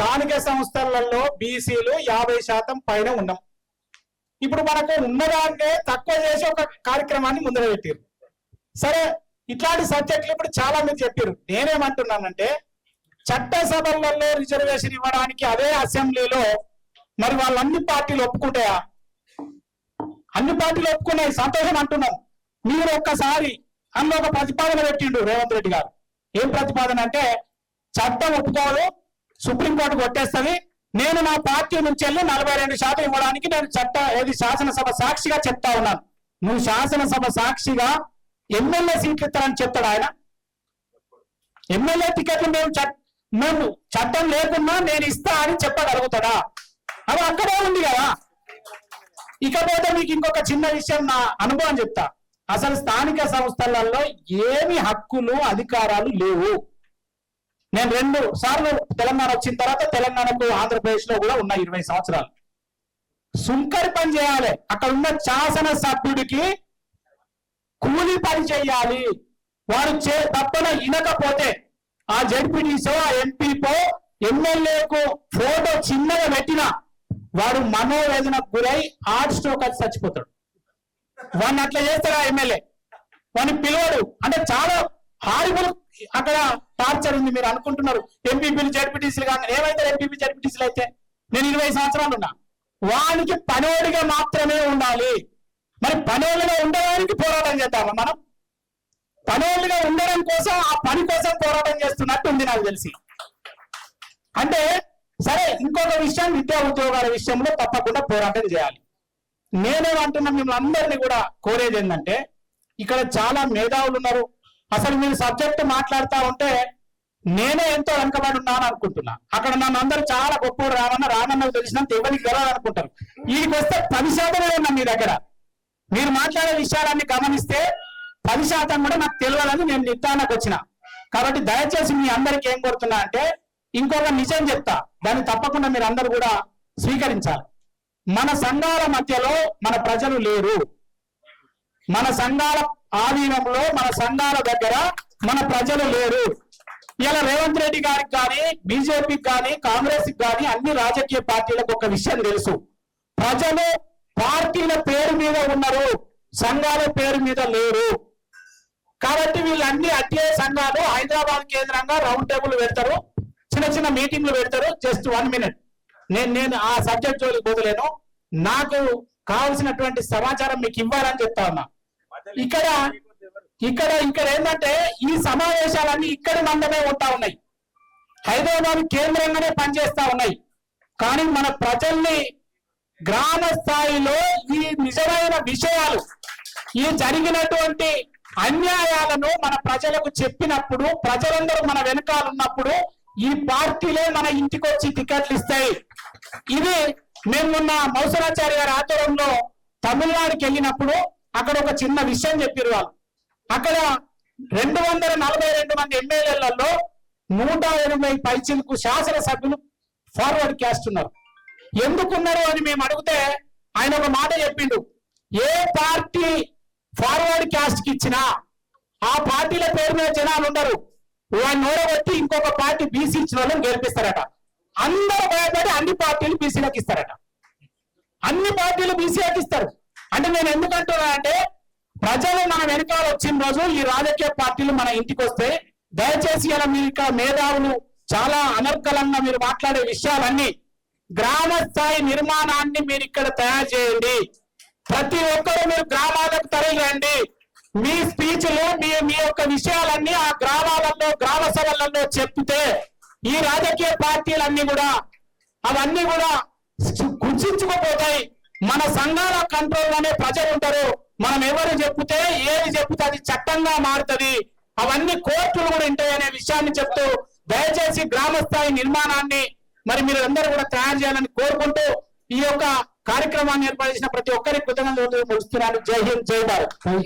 స్థానిక సంస్థలలో బీసీలు యాభై శాతం పైన ఉన్నాం. ఇప్పుడు మనకు ఉన్నదాన్నే తక్కువ చేసి ఒక కార్యక్రమాన్ని ముందర పెట్టారు సరే ఇట్లాంటి సబ్జెక్టులు ఇప్పుడు చాలా మంది చెప్పారు నేనేమంటున్నానంటే చట్టసభలలో రిజర్వేషన్ ఇవ్వడానికి అదే అసెంబ్లీలో మరి వాళ్ళన్ని పార్టీలు ఒప్పుకుంటాయా? అన్ని పార్టీలు ఒప్పుకున్నాయి. సంతోషం అంటున్నాం. మీరు ఒక్కసారి అందులో ఒక ప్రతిపాదన పెట్టిండు రేవంత్ రెడ్డి గారు. ఏం ప్రతిపాదన అంటే చట్టం ఒప్పుకోవాలి సుప్రీంకోర్టు కొట్టేస్తుంది. నేను నా పార్టీ నుంచి వెళ్ళి నలభై రెండు శాతం ఇవ్వడానికి నేను చట్ట ఏది శాసనసభ సాక్షిగా చెప్తా ఉన్నాను. నువ్వు శాసనసభ సాక్షిగా ఎమ్మెల్యే సీట్లు ఇస్తానని చెప్తాడు ఆయన. ఎమ్మెల్యే టికెట్లు మేము మేము చట్టం లేకున్నా నేను ఇస్తా అని చెప్పగలుగుతాడా? అవి అక్కడే ఉంది కదా. ఇకపోతే మీకు ఇంకొక చిన్న విషయం నా అనుభవం చెప్తా. అసలు స్థానిక సంస్థలలో ఏమి హక్కులు అధికారాలు లేవు. నేను రెండు సార్లు తెలంగాణ వచ్చిన తర్వాత తెలంగాణకు ఆంధ్రప్రదేశ్లో కూడా ఉన్న ఇరవై సంవత్సరాలు. సుంకర్ పని చేయాలి. అక్కడ ఉన్న శాసన సభ్యుడికి కూలి పని చేయాలి. వారు చే తప్పన ఇనకపోతే ఆ జడ్పీటీసో ఆ ఎంపీకో ఎమ్మెల్యేకు ఫోటో చిన్నగా పెట్టినా వాడు మనోవేదనకు గురై హార్ట్ స్ట్రోక్ అది చచ్చిపోతాడు. వాడిని అట్లా చేస్తాడు ఆ ఎమ్మెల్యే. వాడిని పిలవడు. అంటే చాలా హారిబుల్ అక్కడ టార్చర్ ఉంది మీరు అనుకుంటున్నారు. ఎంపీపీలు జడ్పీటీసీలు కానీ ఏమైతే ఎంపీపీ జడ్పీటీసీలు అయితే నేను ఇరవై సంవత్సరాలు ఉన్నా. వానికి పనోడిగా మాత్రమే ఉండాలి. మరి పనోళ్ళుగా ఉండడానికి పోరాటం చేద్దామా మనం? పనోళ్ళుగా ఉండడం కోసం ఆ పని కోసం పోరాటం చేస్తున్నట్టు ఉంది నాకు తెలిసి. అంటే సరే ఇంకొక విషయం విద్యా ఉద్యోగాల విషయంలో తప్పకుండా పోరాటం చేయాలి. నేనేమంటున్నా మిమ్మల్ని అందరినీ కూడా కోరేది ఏంటంటే ఇక్కడ చాలా మేధావులు ఉన్నారు. అసలు మీరు సబ్జెక్ట్ మాట్లాడుతా ఉంటే నేనే ఎంతో వెనకబడి ఉన్నాను అనుకుంటున్నా. అక్కడ నన్ను అందరూ చాలా గొప్పవాడు రామన్న రామన్న తెలిసినంత ఎవరికి గెలవాలి అనుకుంటారు. వీడికి వస్తే పది శాతమే ఉన్నా మీ దగ్గర. మీరు మాట్లాడే విషయాలన్నీ గమనిస్తే పది శాతం కూడా నాకు తెలియాలని నేను నిర్ధారణకు వచ్చిన. కాబట్టి దయచేసి మీ అందరికి ఏం కోరుతున్నా అంటే ఇంకొక నిజం చెప్తా. దాన్ని తప్పకుండా మీరు అందరూ కూడా స్వీకరించాలి. మన సంఘాల మధ్యలో మన ప్రజలు లేరు. మన సంఘాల ఆధీనంలో మన సంఘాల దగ్గర మన ప్రజలు లేరు. ఇలా రేవంత్ రెడ్డి గారికి కానీ బీజేపీకి కానీ కాంగ్రెస్ కానీ అన్ని రాజకీయ పార్టీలకు ఒక విషయం తెలుసు. ప్రజలు పార్టీల పేరు మీద ఉన్నారు సంఘాల పేరు మీద లేరు. కాబట్టి వీళ్ళన్ని అధ్యయ సంఘాలు హైదరాబాద్ కేంద్రంగా రౌండ్ టేబుల్ పెడతారు చిన్న చిన్న మీటింగ్లు పెడతారు జస్ట్ వన్ మినిట్. నేను నేను ఆ సబ్జెక్ట్ జోలికి పోదలేను నాకు కావలసినటువంటి సమాచారం మీకు ఇవ్వాలని చెప్తా ఉన్నా. ఇక్కడ ఇక్కడ ఇక్కడ ఏంటంటే ఈ సమావేశాలన్నీ ఇక్కడి మందమే ఉంటా ఉన్నాయి. హైదరాబాద్ కేంద్రంగానే పనిచేస్తా ఉన్నాయి. కానీ మన ప్రజల్ని గ్రామ స్థాయిలో ఈ నిజమైన విషయాలు ఈ జరిగినటువంటి అన్యాయాలను మన ప్రజలకు చెప్పినప్పుడు ప్రజలందరూ మన వెనకాల ఉన్నప్పుడు ఈ పార్టీలే మన ఇంటికి వచ్చి టికెట్లు ఇస్తాయి. ఇది మేము మొన్న మౌసరాచారి గారి ఆధ్వర్యంలో తమిళనాడుకి వెళ్ళినప్పుడు అక్కడ ఒక చిన్న విషయం చెప్పారు వాళ్ళు. అక్కడ రెండు వందల నలభై రెండు మంది ఎమ్మెల్యేలలో నూట ఎనభై పైచిలకు శాసనసభ్యులు ఫార్వర్డ్ క్యాస్ట్ ఉన్నారు. ఎందుకున్నారు అని మేము అడిగితే ఆయన ఒక మాట చెప్పిండు. ఏ పార్టీ ఫార్వర్డ్ క్యాస్ట్కి ఇచ్చినా ఆ పార్టీల పేరు మీద జనాలు ఉండరు. వాళ్ళు ఓడగొట్టి ఇంకొక పార్టీ బీసీ ఇచ్చిన వాళ్ళని గెలిపిస్తారట. అందరూ భయపడి అన్ని పార్టీలు బీసీలకు ఇస్తారట. అన్ని పార్టీలు బీసీలకు ఇస్తారు. అంటే నేను ఎందుకంటున్నా అంటే ప్రజలు మన వెనకాల వచ్చిన రోజు ఈ రాజకీయ పార్టీలు మన ఇంటికి వస్తే దయచేసి ఇలా మీరు ఇక్కడ మేధావులు చాలా అనర్కలంగా మీరు మాట్లాడే విషయాలన్నీ గ్రామ స్థాయి నిర్మాణాన్ని మీరు ఇక్కడ తయారు చేయండి. ప్రతి ఒక్కరూ మీరు గ్రామాలకు తరలిరండి. మీ స్పీచ్లు మీ మీ యొక్క విషయాలన్నీ ఆ గ్రామాలలో గ్రామ సభలలో చెప్తే ఈ రాజకీయ పార్టీలన్నీ కూడా అవన్నీ కూడా గుర్తించుకోపోతాయి. మన సంఘాల కంట్రోల్లోనే ప్రజలు ఉంటారు. మనం ఎవరు చెప్తే ఏది చెప్తే అది చట్టంగా మారుతుంది. అవన్నీ కోర్టులు కూడా ఉంటాయి అనే విషయాన్ని చెప్తూ దయచేసి గ్రామ స్థాయి నిర్మాణాన్ని మరి మీరు అందరూ కూడా తయారు చేయాలని కోరుకుంటూ ఈ యొక్క కార్యక్రమాన్ని ఏర్పాటు చేసిన ప్రతి ఒక్కరికి కృతజ్ఞతలు తెలుస్తున్నాను జై హింద్ జై భారత్.